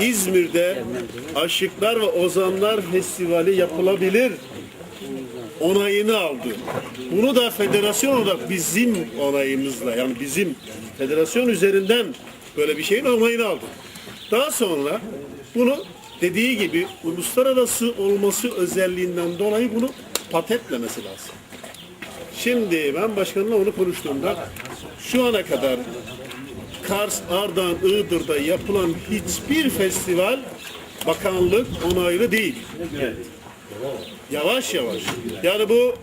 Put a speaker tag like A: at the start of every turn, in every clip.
A: İzmir'de Aşıklar ve Ozanlar Festivali yapılabilir onayını aldı. Bunu da federasyon olarak bizim onayımızla yani bizim federasyon üzerinden böyle bir şeyin onayını aldı. Daha sonra bunu dediği gibi uluslararası olması özelliğinden dolayı bunu patentlemesi lazım. Şimdi ben başkanla onu konuştuğumda şu ana kadar Kars, Ardahan, Iğdır'da yapılan hiçbir festival bakanlık onaylı değil. Yavaş yavaş. Yani bu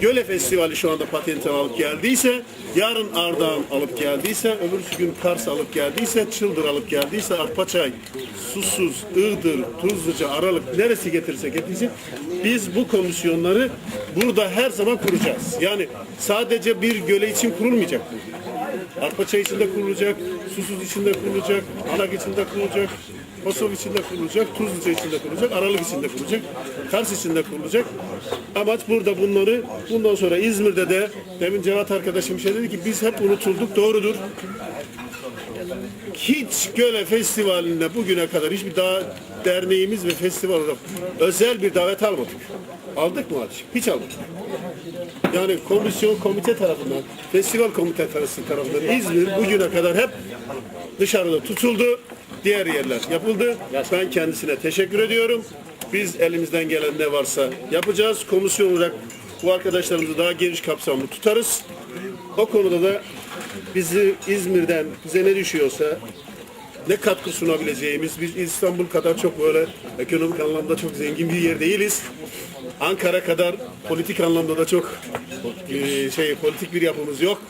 A: Göle Festivali şu anda patentini alıp geldiyse, yarın Ardahan alıp geldiyse, öbür gün Kars alıp geldiyse, Çıldır alıp geldiyse, Arpaçay, Susuz, Iğdır, Tuzluca, Aralık neresi getirirse getirsin, biz bu komisyonları burada her zaman kuracağız. Yani sadece bir göle için kurulmayacak. Arpaçay içinde kurulacak, Susuz içinde kurulacak, Anak içinde kurulacak, Kosov içinde kurulacak, Tuzluca içinde kurulacak, Aralık içinde kurulacak, Kars içinde kurulacak. Amaç burada bunları bundan sonra İzmir'de de demin Cevat arkadaşım şey dedi ki biz hep unutulduk doğrudur. Hiç Göle Festivali'nde bugüne kadar hiçbir daha derneğimiz ve festival olarak özel bir davet almadık. Aldık mı Hatice? Hiç almadık. Yani komisyon komite tarafından, festival komite tarafından İzmir bugüne kadar hep dışarıda tutuldu. Diğer yerler yapıldı. Ben kendisine teşekkür ediyorum. Biz elimizden gelen ne varsa yapacağız. Komisyon olarak bu arkadaşlarımızı daha geniş kapsamlı tutarız. O konuda da bizi İzmir'den bize ne düşüyorsa ne katkı sunabileceğimiz biz İstanbul kadar çok böyle ekonomik anlamda çok zengin bir yer değiliz. Ankara kadar politik anlamda da çok e, şey politik bir yapımız yok.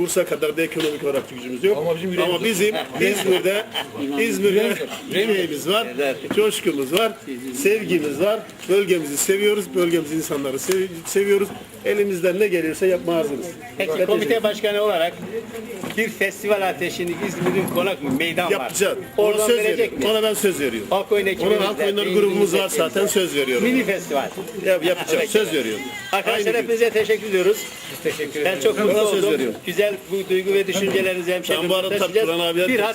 A: Bursa kadar da ekonomik olarak gücümüz yok. Ama bizim, İzmir'de İzmir'de şeyimiz var, coşkumuz var, sevgimiz var. Bölgemizi seviyoruz, bölgemizin insanları sev- seviyoruz. Elimizden ne gelirse yapma hazırız.
B: Peki komite başkanı olarak bir festival ateşini İzmir'in konak mı meydan var.
A: Yapacağız. Ona
B: Oradan
A: söz
B: verecek
A: veriyorum.
B: mi?
A: Ona ben söz veriyorum.
B: Halk oyunu
A: Onun
B: ekibimizle,
A: halk oyunları grubumuz var zaten söz veriyorum.
B: Mini festival.
A: Yap, yapacağım. Söz veriyorum.
B: Arkadaşlar
A: Aynı gün.
B: hepinize teşekkür ediyoruz. Biz teşekkür Ben çok mutlu
A: Ben söz
B: oldum.
A: veriyorum.
B: Güzel bu duygu ve düşüncelerinizi hemşehrilerimize taşıyacağız. Bir